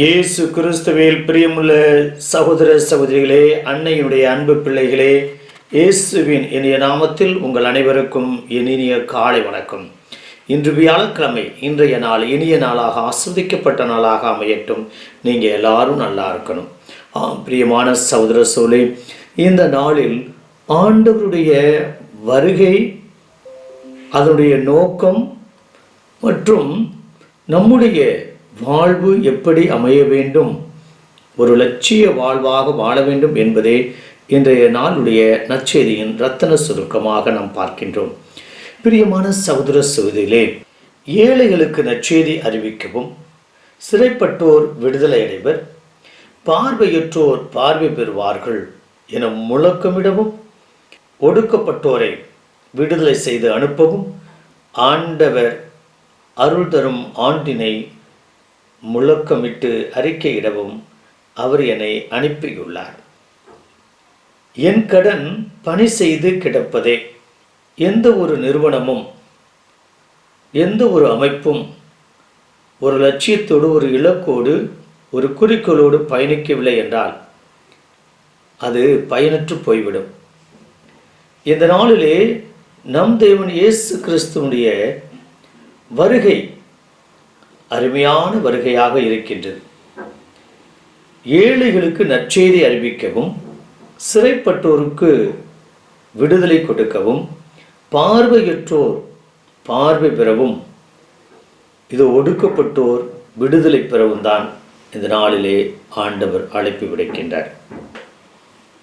இயேசு கிறிஸ்துவில் பிரியமுள்ள சகோதர சகோதரிகளே அன்னையுடைய அன்பு பிள்ளைகளே இயேசுவின் இனிய நாமத்தில் உங்கள் அனைவருக்கும் இனிய காலை வணக்கம். இன்று வியாழக்கிழமை இன்றைய நாள் இனிய நாளாக ஆஸ்வதிக்கப்பட்ட நாளாக அமையட்டும். நீங்கள் எல்லாரும் நல்லா இருக்கணும். ஆம் பிரியமான சகோதர சோழே இந்த நாளில் ஆண்டவருடைய வருகை அதனுடைய நோக்கம் மற்றும் நம்முடைய வாழ்வு எப்படி அமைய வேண்டும்? ஒரு லட்சிய வாழ்வாக வாழ வேண்டும் என்பதே இன்றைய நாளுடைய நற்செய்தியின் ரத்தன சுருக்கமாக நாம் பார்க்கின்றோம். பிரியமான சகோதர சகோதரிகளே ஏழைகளுக்கு நற்செய்தி அறிவிக்கவும். சிறைப்பட்டோர் விடுதலை அடைவர். பார்வையற்றோர் பார்வை பெறுவார்கள் என முழக்கமிடவும். ஒடுக்கப்பட்டோரை விடுதலை செய்து அனுப்பவும். ஆண்டவர் அருள் தரும் ஆண்டினை முழக்கமிட்டு அறிக்கையிடவும் அவர் என்னை அனுப்பியுள்ளார். என் கடன் பணி செய்து கிடப்பதே எந்த ஒரு நிறுவனமும் எந்த ஒரு அமைப்பும் ஒரு லட்சியத்தோடு ஒரு இலக்கோடு ஒரு குறிக்கோளோடு பயணிக்கவில்லை என்றால் அது பயனற்று போய்விடும். இந்த நாளிலே நம் தேவன் இயேசு கிறிஸ்துவனுடைய வருகை அருமையான வருகையாக இருக்கின்றது. ஏழைகளுக்கு நற்செய்தி அறிவிக்கவும் சிறைப்பட்டோருக்கு விடுதலை கொடுக்கவும் பார்வையற்றோர் பார்வை பெறவும் இது ஒடுக்கப்பட்டோர் விடுதலை பெறவும் தான் இந்த நாளிலே ஆண்டவர் அழைப்பு விடுக்கின்றார்.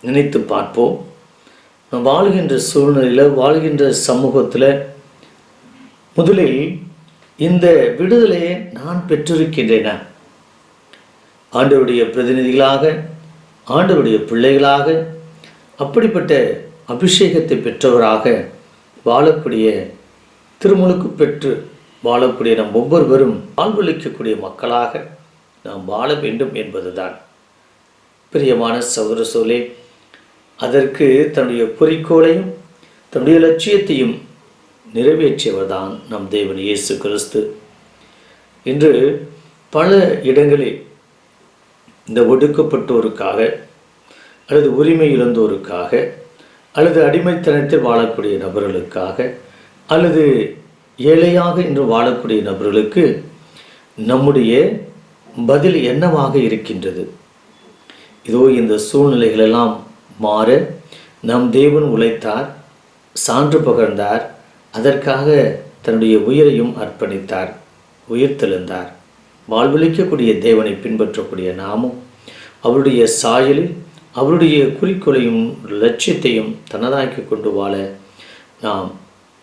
நினைத்து பார்ப்போம். நாம் வாழ்கின்ற சூழ்நிலையில் வாழ்கின்ற சமூகத்தில் முதலில் இந்த விடுதலையை நான் பெற்றிருக்கின்றன? ஆண்டவருடைய பிரதிநிதிகளாக ஆண்டவருடைய பிள்ளைகளாக அப்படிப்பட்ட அபிஷேகத்தை பெற்றவராக வாழக்கூடிய திருமுழுக்கு பெற்று வாழக்கூடிய நம் ஒவ்வொருவரும் வாழ்வளிக்கக்கூடிய மக்களாக நாம் வாழ வேண்டும் என்பதுதான். பிரியமான சகோதர சோலே அதற்கு தன்னுடைய குறிக்கோளையும் தன்னுடைய லட்சியத்தையும் நிறைவேற்றியவர்தான் நம் தேவன் இயேசு கிறிஸ்து. இன்று பல இடங்களில் இந்த ஒடுக்கப்பட்டோருக்காக அல்லது உரிமை இழந்தோருக்காக அல்லது அடிமைத்தனத்தில் வாழக்கூடிய நபர்களுக்காக அல்லது ஏழையாக இன்று வாழக்கூடிய நபர்களுக்கு நம்முடைய பதில் என்னவாக இருக்கின்றது? இதோ இந்த சூழ்நிலைகளெல்லாம் மாற நம் தேவன் உழைத்தார் சான்று பகர்ந்தார் அதற்காக தன்னுடைய உயிரையும் அர்ப்பணித்தார். உயிர்த்தெழுந்தார். வாழ்வழிக்கக்கூடிய தேவனை பின்பற்றக்கூடிய நாமும் அவருடைய சாயலில் அவருடைய குறிக்கோளையும் லட்சியத்தையும் தனதாக்கி கொண்டு வாழ நாம்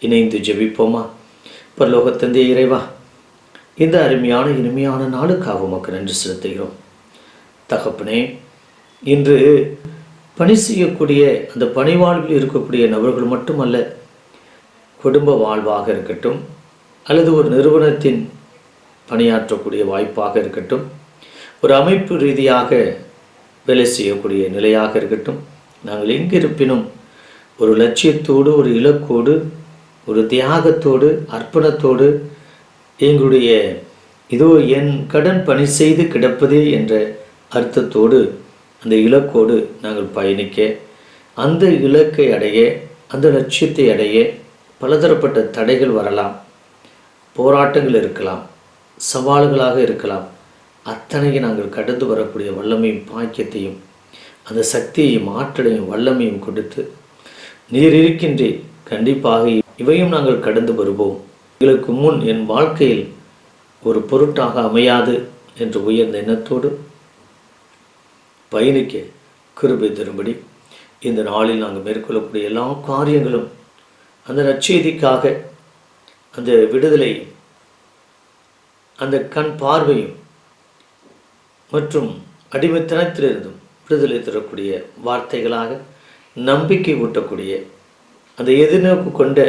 இணைந்து ஜெபிப்போமா? பரலோகத்தந்தை இறைவா இந்த அருமையான இனிமையான நாளுக்காக உமக்கு நன்றி செலுத்துகிறோம். தகப்பனே இன்று பணி செய்யக்கூடிய அந்த பணி வாழ்வில் இருக்கக்கூடிய நபர்கள் மட்டுமல்ல குடும்ப வாழ்வாக இருக்கட்டும் அல்லது ஒரு நிறுவனத்தின் பணியாற்றக்கூடிய வாய்ப்பாக இருக்கட்டும். ஒரு அமைப்பு ரீதியாக வேலை செய்யக்கூடிய நிலையாக இருக்கட்டும். நாங்கள் எங்கிருப்பினும் ஒரு லட்சியத்தோடு ஒரு இலக்கோடு ஒரு தியாகத்தோடு அர்ப்பணத்தோடு எங்களுடைய இதோ என் கடன் பணி செய்து கிடப்பதே என்ற அர்த்தத்தோடு அந்த இலக்கோடு நாங்கள் பயணிக்க அந்த இலக்கை அடைய அந்த லட்சியத்தை அடைய பலதரப்பட்ட தடைகள் வரலாம் போராட்டங்கள் இருக்கலாம். சவால்களாக இருக்கலாம். அத்தனையும் நாங்கள் கடந்து வரக்கூடிய வல்லமையும் பாக்கியத்தையும் அந்த சக்தியையும் ஆற்றலையும் வல்லமையும் கொடுத்து நீர் இருக்கின்றே கண்டிப்பாக இவையும் நாங்கள் கடந்து வருவோம். எங்களுக்கு முன் என் வாழ்க்கையில் ஒரு பொருட்டாக அமையாது என்று உயர்ந்த எண்ணத்தோடு பயணிக்க கிருபை தரும்படி இந்த நாளில் நாங்கள் மேற்கொள்ளக்கூடிய எல்லா காரியங்களும் அந்த நற்செய்திக்காக அந்த விடுதலை அந்த கண் பார்வையும் மற்றும் அடிமைத்தனத்திலிருந்தும் விடுதலை தரக்கூடிய வார்த்தைகளாக நம்பிக்கை ஊட்டக்கூடிய அந்த எதிர்நோக்கு கொண்ட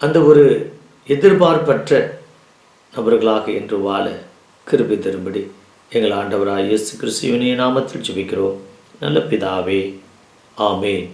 அந்த ஒரு எதிர்பார்ப்பற்ற நபர்களாக என்று வாழ கிருபி தரும்படி எங்கள் ஆண்டவராக இயேசு கிறிஸ்துவனிய நாமத்தில் ஜெபிக்கிறோம். நல்ல பிதாவே ஆமேன்.